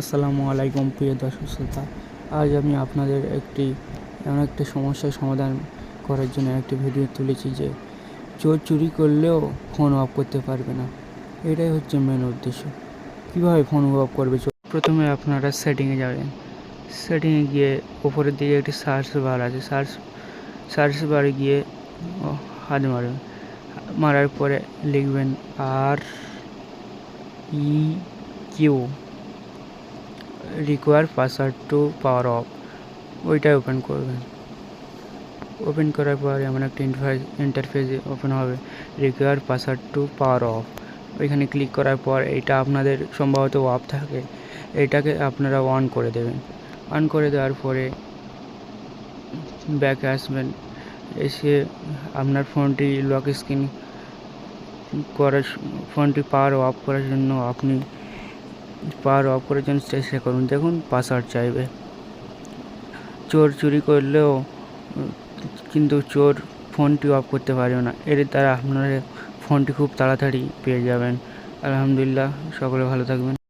আসসালামু আলাইকুম প্রিয় দর্শক শ্রোতা। আজ আমি আপনাদের একটি, এমন একটা সমস্যার সমাধান করার জন্য একটি ভিডিও তুলেছি যে, চোর চুরি করলেও ফোন অফ করতে পারবে না। এটাই হচ্ছে মেন উদ্দেশ্য। কীভাবে ফোন অফ করবে প্রথমে আপনারা সেটিংয়ে যাবেন। সেটিংয়ে গিয়ে উপরের দিকে একটি সার্চ বার আছে। সার্চ সার্চ বারে গিয়ে হাত মারবেন মারার পরে লিখবেন আর E Q require password to power off ওইটাই ওপেন করবেন। ওপেন করার পর এমন একটা ইন্টারফেস ওপেন হবে require password to power off ওইখানে ক্লিক করার পর এটা আপনাদের সম্ভবত অফ থাকে, এটাকে আপনারা অন করে দেবেন। অন করে দেওয়ার পরে ব্যাকে আসবেন, এসে আপনার ফোনটি লক স্ক্রিন করার ফোনটি পাওয়ার অফ করার জন্য আপনি পাওয়ার অফ করার জন্য চেষ্টা করুন। দেখুন পাসওয়ার্ড চাইবে। চোর চুরি করলেও, কিন্তু চোর ফোনটি অফ করতে পারবে না। এর দ্বারা আপনারা ফোনটি খুব তাড়াতাড়ি পেয়ে যাবেন। আলহামদুলিল্লাহ, সকলে ভালো থাকবেন।